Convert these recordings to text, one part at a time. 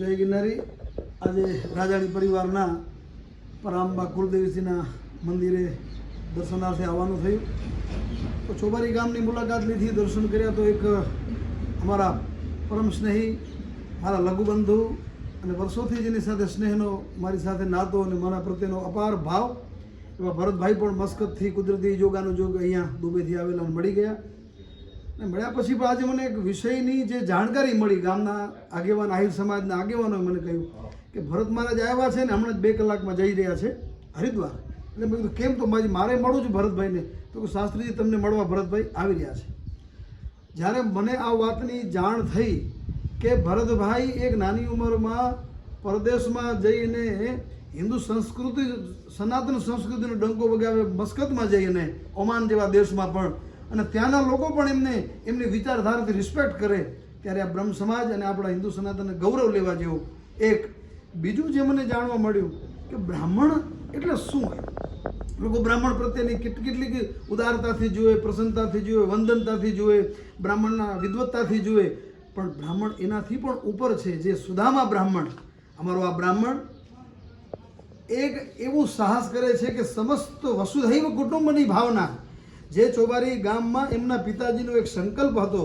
જય ગિરનારી. આજે રાજાણી પરિવારના પરાંબા કુલદેવીજીના મંદિરે દર્શનાર્થે આવવાનું થયું. તો ચોબારી ગામની મુલાકાત લીધી, દર્શન કર્યા તો એક અમારા પરમ સ્નેહી, મારા લઘુબંધુ અને વર્ષોથી જેની સાથે સ્નેહનો, મારી સાથે નાતો અને મારા પ્રત્યેનો અપાર ભાવ એવા ભરતભાઈ પણ મસ્કતથી કુદરતી યોગાનો જોગ અહીંયા દુબઈથી આવેલા મળી ગયા. મળ્યા પછી પણ આજે મને એક વિષયની જે જાણકારી મળી ગામના આગેવાન, આહિર સમાજના આગેવાનોએ મને કહ્યું કે ભરત મહારાજ આવ્યા છે ને હમણાં જ બે કલાકમાં જઈ રહ્યા છે હરિદ્વાર. એટલે મેં કીધું, કેમ તો મારી, મારે મળું છું ભરતભાઈને? તો કે શાસ્ત્રીજી, તમને મળવા ભરતભાઈ આવી રહ્યા છે. જ્યારે મને આ વાતની જાણ થઈ કે ભરતભાઈ એક નાની ઉંમરમાં પરદેશમાં જઈને હિન્દુ સંસ્કૃતિ, સનાતન સંસ્કૃતિનો ડંકો વગાવે, મસ્કતમાં જઈને, ઓમાન જેવા દેશમાં પણ અને ત્યાંના લોકો પણ એમને, એમની વિચારધારાથી રિસ્પેક્ટ કરે ત્યારે આ બ્રહ્મ સમાજ અને આપણા હિન્દુ સનાતનને ગૌરવ લેવા જેવું એક બીજું જે મને જાણવા મળ્યું કે બ્રાહ્મણ એટલે શું? હોય લોકો બ્રાહ્મણ પ્રત્યેની કેટ- કેટલીક ઉદારતાથી જુએ, પ્રસન્નતાથી જુએ, વંદનતાથી જુએ, બ્રાહ્મણના વિદવત્તાથી જુએ, પણ બ્રાહ્મણ એનાથી પણ ઉપર છે, જે સુદામા બ્રાહ્મણ. અમારો આ બ્રાહ્મણ એક એવું સાહસ કરે છે કે સમસ્ત વસુધૈવ કુટુંબની ભાવના જે ચોબારી ગામમાં એમના પિતાજીનો એક સંકલ્પ હતો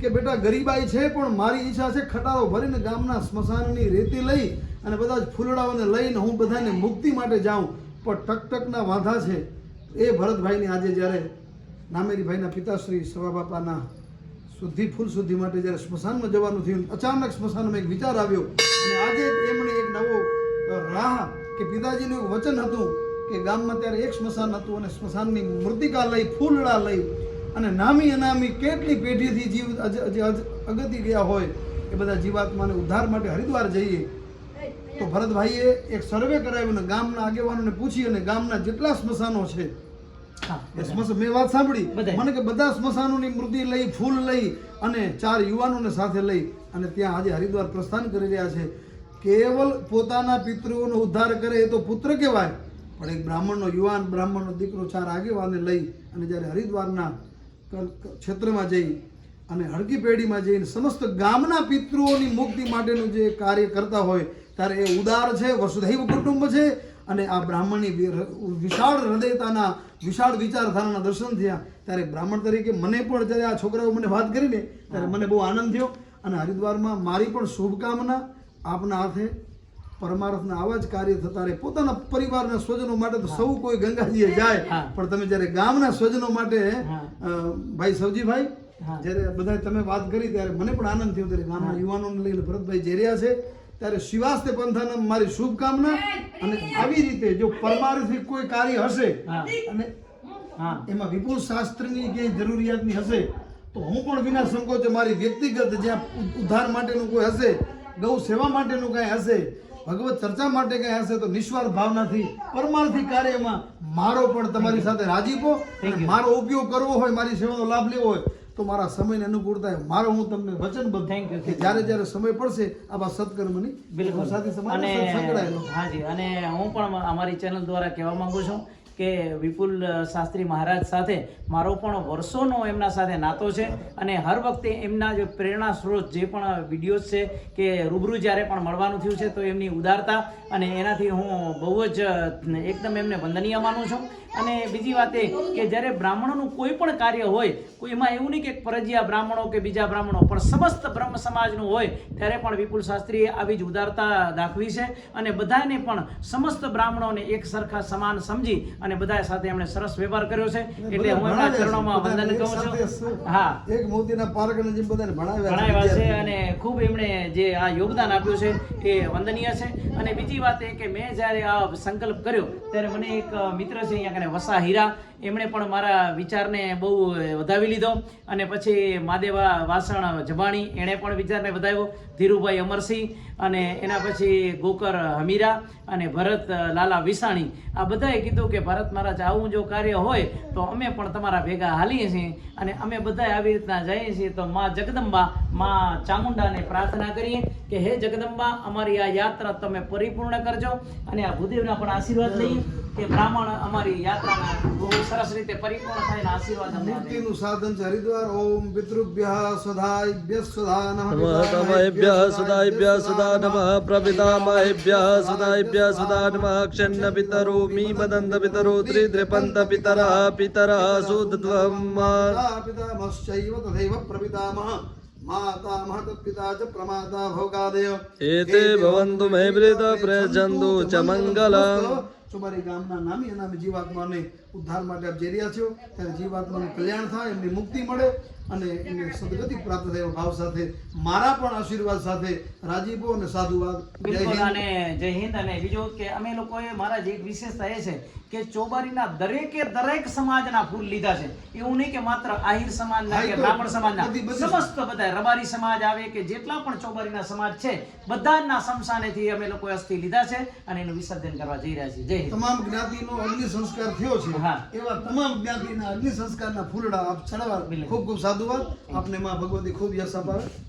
કે બેટા ગરીબાઈ છે, પણ મારી ઈચ્છા છે ખટારો ભરીને ગામના સ્મશાનની રેતી લઈ અને બધા જ ફૂલડાઓને લઈને હું બધાને મુક્તિ માટે જાઉં. પણ ટકટકના વાંધા છે. એ ભરતભાઈની આજે જ્યારે નામેરીભાઈના પિતાશ્રી સવા બાપાના શુદ્ધિ ફૂલ શુદ્ધિ માટે જ્યારે સ્મશાનમાં જવાનું થયું, અચાનક સ્મશાનમાં એક વિચાર આવ્યો. અને આજે એમણે એક નવો રાહ કે પિતાજીનું એક વચન હતું કે ગામમાં ત્યારે એક સ્મશાન હતું અને સ્મશાનની મૃતિકા લઈ ફૂલડા લઈ અને નામી અનામી કેટલી પેઢીથી જીવ અગતી ગયા હોય એ બધા જીવાત્માને ઉદ્ધાર માટે હરિદ્વાર જઈએ. તો ભરતભાઈએ એક સર્વે કરાવ્યો અને ગામના આગેવાનોને પૂછી અને ગામના જેટલા સ્મશાનો છે મેં વાત સાંભળી. મને કે બધા સ્મશાનોની મૂર્તિ લઈ ફૂલ લઈ અને ચાર યુવાનોને સાથે લઈ અને ત્યાં આજે હરિદ્વાર પ્રસ્થાન કરી રહ્યા છે. કેવલ પોતાના પિતૃઓનો ઉદ્ધાર કરે એ તો પુત્ર કહેવાય. પણ એક બ્રાહ્મણનો યુવાન બ્રાહ્મણનો દીકરો ચાર આગેવાને લઈ અને જ્યારે હરિદ્વારના ક્ષેત્રમાં જઈ અને હડકી પેઢીમાં જઈને સમસ્ત ગામના પિતૃઓની મુક્તિ માટેનું જે કાર્ય કરતા હોય ત્યારે એ ઉદાર છે વસુધૈવ કુટુંબ છે અને આ બ્રાહ્મણની વિશાળ હૃદયતાના વિશાળ વિચારધારાના દર્શન થયા. ત્યારે બ્રાહ્મણ તરીકે મને પણ જ્યારે આ છોકરાઓ મને વાત કરીને ત્યારે મને બહુ આનંદ થયો અને હરિદ્વારમાં મારી પણ શુભકામના આપના હાથે પરમાર્થના આવા જ કાર્ય થતા રહે. પોતાના પરિવારના સ્વજનો માટે તો સૌ કોઈ ગંગાજીએ જાય પણ તમે જ્યારે ગામના સ્વજનો માટે. ભાઈ સવજીભાઈ જ્યારે બધા તમે વાત કરી ત્યારે મને પણ આનંદ થયો ત્યારે ગામના યુવાનોને લઈને ભરતભાઈ જે રહ્યા છે. ત્યારે શિવાસ્તે પંથાના મારી શુભકામના અને આવી રીતે જો પરમાર્થિક કોઈ કાર્ય હશે અને એમાં વિપુલ શાસ્ત્રની ક્યાંય જરૂરિયાતની હશે તો હું પણ વિના સંકોચે મારી વ્યક્તિગત જ્યાં ઉદ્ધાર માટેનું કોઈ હશે ગૌ સેવા માટેનું કાંઈ હશે ભગવત ચર્ચા માટે કાંઈ હશે તો નિસ્વાર્થ ભાવનાથી પરમાર્થી કાર્યમાં મારો પણ તમારી સાથે રાજીપો મારો ઉપયોગ કરવો હોય મારી સેવાનો લાભ લેવો હોય તો મારા સમયને અનુકૂળતા મારો હું તમને વચન થેન્ક યુ કે જ્યારે જ્યારે સમય પડશે આવા સત્કર્મની બિલકુલ. સાથે સમાજ સંકળાયેલો. હાજી અને હું પણ અમારી ચેનલ દ્વારા કહેવા માંગુ છું કે વિપુલ શાસ્ત્રી મહારાજ સાથે મારો પણ વર્ષોનો એમના સાથે નાતો છે અને હર વખતે એમના જે પ્રેરણા સ્ત્રોત જે પણ વિડીયોઝ છે કે રૂબરૂ જ્યારે પણ મળવાનું થયું છે તો એમની ઉદારતા અને એનાથી હું બહુ જ એકદમ એમને વંદનીય માનું છું. અને બીજી વાત એ કે જ્યારે બ્રાહ્મણોનું કોઈ પણ કાર્ય હોય, કોઈ એમાં એવું નહીં કે ફરજિયા બ્રાહ્મણો કે બીજા બ્રાહ્મણો, પણ સમસ્ત બ્રહ્મ સમાજનું હોય, ત્યારે પણ વિપુલ શાસ્ત્રીએ આવી જ ઉદારતા દાખવી છે અને બધાને પણ સમસ્ત બ્રાહ્મણોને એક સરખા સમાન સમજી અને બધા સાથે એમણે સરસ વ્યવહાર કર્યો છે. એટલે હું એમના ચરણોમાં વંદન કહું છું. હા. એક મોતીના પારકને જેમ બધાને ભણાવ્યા છે અને ખૂબ એમણે જે આ યોગદાન આપ્યું છે એ વંદનીય છે. અને બીજી વાત એ કે મેં જ્યારે આ સંકલ્પ કર્યો ત્યારે મને એક મિત્ર છે અહીંયા કને વસા હીરા એમણે પણ મારા વિચારને બહુ વધાવી લીધો. અને પછી માદેવા વાસણ જબાણી એણે પણ વિચારને વધાવ્યો. ધીરુભાઈ અમરસિંહ અને એના પછી ગોકર હમીરા અને ભરત લાલા વિસાણી. આ બધાએ કીધું કે ભરત મહારાજ આવું જો કાર્ય હોય તો અમે પણ તમારા ભેગા હાલીએ છીએ. અને અમે બધા આવી રીતના જઈએ છીએ તો માં જગદંબા, માં ચામુંડાને પ્રાર્થના કરીએ કે હે જગદંબા, અમારી આ યાત્રા તમે પરિપૂર્ણ કરજો અને આ ભૂદેવના પણ આશીર્વાદ લઈએ. કે બ્રાહ્મણ અમારી યાત્રાના બહુ સરસ રીતે પરિપૂર્ણ થાય આશીર્વાદ અમને આપે. મૂર્તિનું સાધન છે હરિદ્વાર ઓમ પિતૃભ્યઃ સ્વધાયભ્ય સદા નમઃ તમેભ્યઃ સદાભ્યઃ સદા નમઃ પ્રપિતામહેભ્યઃ સદાભ્યઃ સદા નમઃ ક્ષન્ન પિતરો મી મદંત પિતરો ત્રિદ્રપંત પિતરઃ પિતરઃ સુતત્વમ પિતામશ્ચૈવ તથૈવ પ્રપિતામહ એતે ભવન્તુ મે પ્રેત પ્રજંતુ ચ મંગલમ ચોબારી ગામના નામી અનામી જીવાત્માને ઉદ્ધાર માટે આપ જઈ રહ્યા છો ત્યારે જીવાત્માનું કલ્યાણ થાય એમની મુક્તિ મળે અને એમને સદગતિ પ્રાપ્ત થાય એવા ભાવ સાથે મારા પણ આશીર્વાદ સાથે રાજીપો અને સાધુવાદ જય બિલકુલ હિન્દ. અને જય હિન્દ અને બીજું કે અમે લોકોએ મહારાજ એક વિશેષતા એ છે કે ચોબારીના દરેકે દરેક સમાજના ફૂલ લીધા છે. એવું નહીં કે માત્ર આહિર સમાજના કે બ્રાહ્મણ સમાજના. સમસ્ત બધા રબારી સમાજ આવે કે જેટલા પણ ચોબારીના સમાજ છે બધાના સમસાનેથી અમે લોકો અસ્થિ લીધા છે અને એનું વિસર્જન કરવા જઈ રહ્યા છીએ. જય હિન્દ. તમામ જ્ઞાતિનો અગ્નિ સંસ્કાર થયો છે. હા. એવા તમામ જ્ઞાતિના અગ્નિ સંસ્કારના ફૂલડા આપ ચડાવવા. બિલકુલ. ખૂબ ખૂબ સાધુવાદ. આપને માં ભગવતી ખૂબ યશ અપાવે.